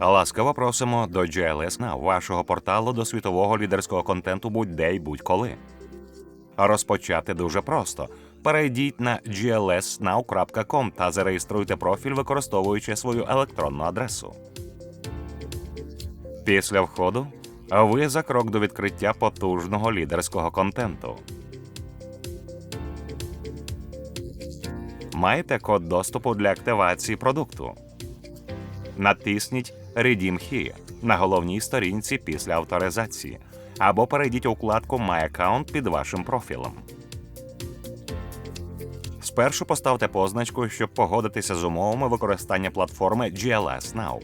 Ласкаво просимо до GLS Now, вашого порталу до світового лідерського контенту будь-де й будь-коли. Розпочати дуже просто. Перейдіть на glsnow.com та зареєструйте профіль, використовуючи свою електронну адресу. Після входу ви за крок до відкриття потужного лідерського контенту. Маєте код доступу для активації продукту. Натисніть Redeem Here на головній сторінці після авторизації або перейдіть у вкладку My Account під вашим профілем. Спершу поставте позначку, щоб погодитися з умовами використання платформи GLS Now.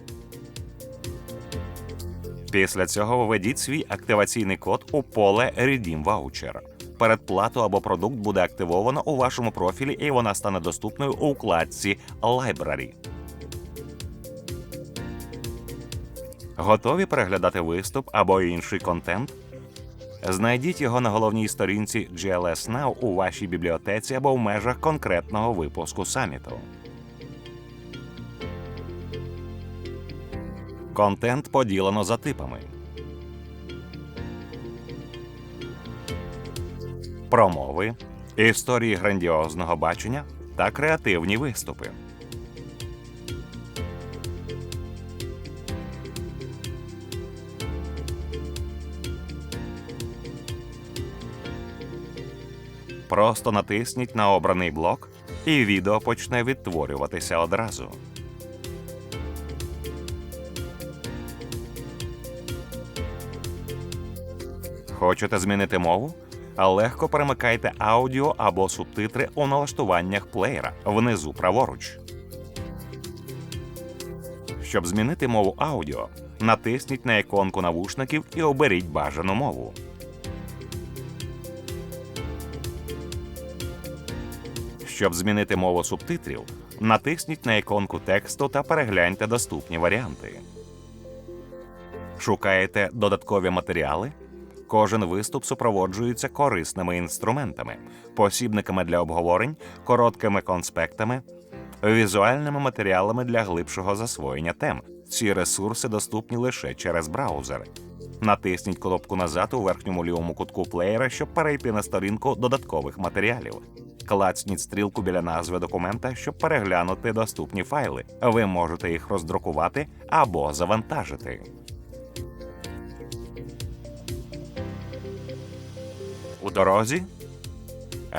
Після цього введіть свій активаційний код у поле Redeem Voucher. Передплату або продукт буде активовано у вашому профілі, і вона стане доступною у вкладці Library. Готові переглядати виступ або інший контент? Знайдіть його на головній сторінці GLS Now у вашій бібліотеці або в межах конкретного випуску саміту. Контент поділено за типами. Промови, історії грандіозного бачення та креативні виступи. Просто натисніть на обраний блок, і відео почне відтворюватися одразу. Хочете змінити мову? Легко перемикайте аудіо або субтитри у налаштуваннях плеєра внизу праворуч. Щоб змінити мову аудіо, натисніть на іконку навушників і оберіть бажану мову. Щоб змінити мову субтитрів, натисніть на іконку тексту та перегляньте доступні варіанти. Шукаєте додаткові матеріали? Кожен виступ супроводжується корисними інструментами, посібниками для обговорень, короткими конспектами, візуальними матеріалами для глибшого засвоєння тем. Ці ресурси доступні лише через браузер. Натисніть кнопку назад у верхньому лівому кутку плеєра, щоб перейти на сторінку додаткових матеріалів. Клацніть стрілку біля назви документа, щоб переглянути доступні файли. Ви можете їх роздрукувати або завантажити. У дорозі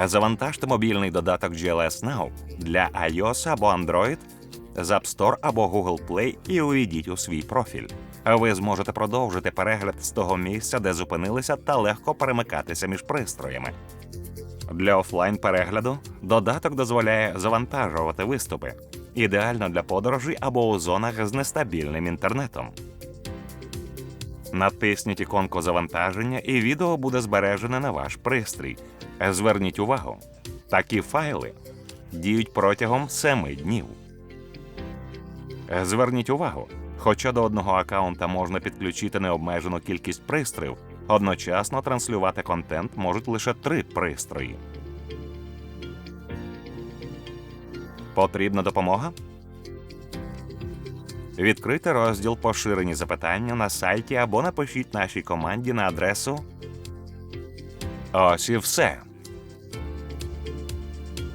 завантажте мобільний додаток GLS Now для iOS або Android з App Store або Google Play і увійдіть у свій профіль. Ви зможете продовжити перегляд з того місця, де зупинилися, та легко перемикатися між пристроями. Для офлайн перегляду додаток дозволяє завантажувати виступи, ідеально для подорожей або у зонах з нестабільним інтернетом. Натисніть іконку завантаження, і відео буде збережене на ваш пристрій. Зверніть увагу, такі файли діють протягом 7 днів. Зверніть увагу, хоча до одного аккаунта можна підключити необмежену кількість пристроїв, одночасно транслювати контент можуть лише три пристрої. Потрібна допомога? Відкрийте розділ Поширені запитання на сайті або напишіть нашій команді на адресу. Ось і все.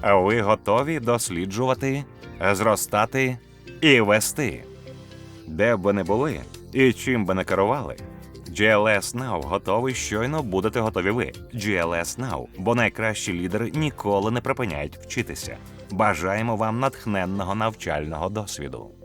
Ви готові досліджувати, зростати і вести. Де б ви не були і чим би не керували. GLS Now готовий щойно будете готові ви. GLS Now, бо найкращі лідери ніколи не припиняють вчитися. Бажаємо вам натхненного навчального досвіду.